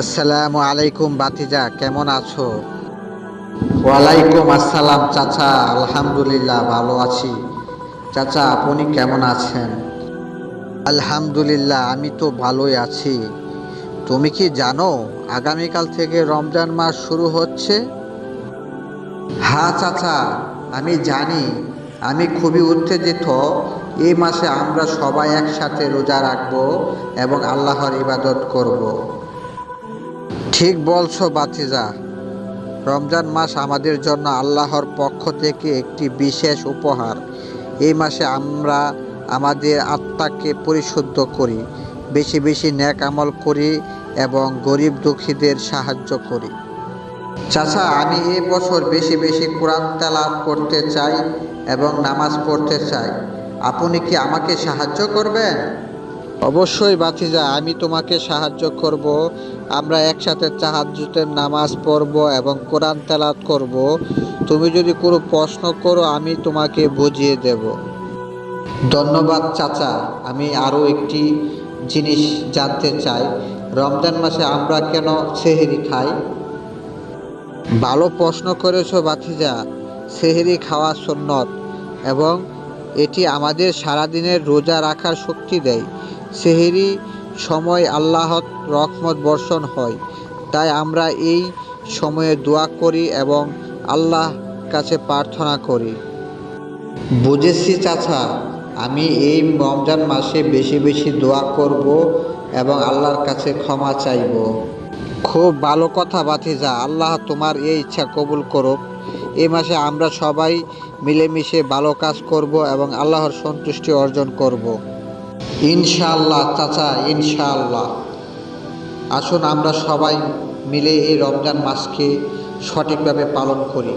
আসসালামু আলাইকুম বাতিজা, কেমন আছো? ওয়ালাইকুম আসসালাম চাচা, আলহামদুলিল্লাহ ভালো আছি। চাচা, আপনি কেমন আছেন? আলহামদুলিল্লাহ, আমি তো ভালোই আছি। তুমি কি জানো, আগামীকাল থেকে রমজান মাস শুরু হচ্ছে? হ্যাঁ চাচা, আমি জানি। আমি খুবই উত্তেজিত। এই মাসে আমরা সবাই একসাথে রোজা রাখব এবং আল্লাহর ইবাদত করব। ঠিক বলছো, বাতিজা। রমজান মাস আমাদের জন্য আল্লাহর পক্ষ থেকে একটি বিশেষ উপহার। এই মাসে আমরা আমাদের আত্মাকে পরিশুদ্ধ করি, বেশি বেশি ন্যাক আমল করি এবং গরিব দুঃখীদের সাহায্য করি। চাচা, আমি এই বছর বেশি বেশি কোরআন তেলাপ করতে চাই এবং নামাজ পড়তে চাই। আপনি কি আমাকে সাহায্য করবেন? অবশ্যই বাতিজা, আমি তোমাকে সাহায্য করব। আমরা একসাথে তাহাজ্জুদের নামাজ পড়ব এবং কোরআন তেলাত করব। তুমি যদি কোনো প্রশ্ন করো, আমি তোমাকে বুঝিয়ে দেব। ধন্যবাদ চাচা, আমি আরও একটি জিনিস জানতে চাই। রমজান মাসে আমরা কেন সেহেরি খাই? ভালো প্রশ্ন করেছ বাতিজা, সেহেরি খাওয়া সুন্নত এবং এটি আমাদের সারাদিনের রোজা রাখার শক্তি দেয়। সেহেরি সময় আল্লাহর রহমত বর্ষণ হয়। তাই আমরা এই সময়ে দোয়া করি এবং আল্লাহ কাছে প্রার্থনা করি। বুঝেছি চাচা, আমি এই রমজান মাসে বেশি বেশি দোয়া করব এবং আল্লাহর কাছে ক্ষমা চাইব। খুব ভালো কথা বাতিজা আল্লাহ তোমার এই ইচ্ছা কবুল করুক। এই মাসে আমরা সবাই মিলেমিশে ভালো কাজ করব এবং আল্লাহর সন্তুষ্টি অর্জন করব। ইনশাআল্লাহ চাচা ইনশাআল্লাহ। আসুন আমরা সবাই মিলে এই রমজান মাসকে সঠিকভাবে পালন করি।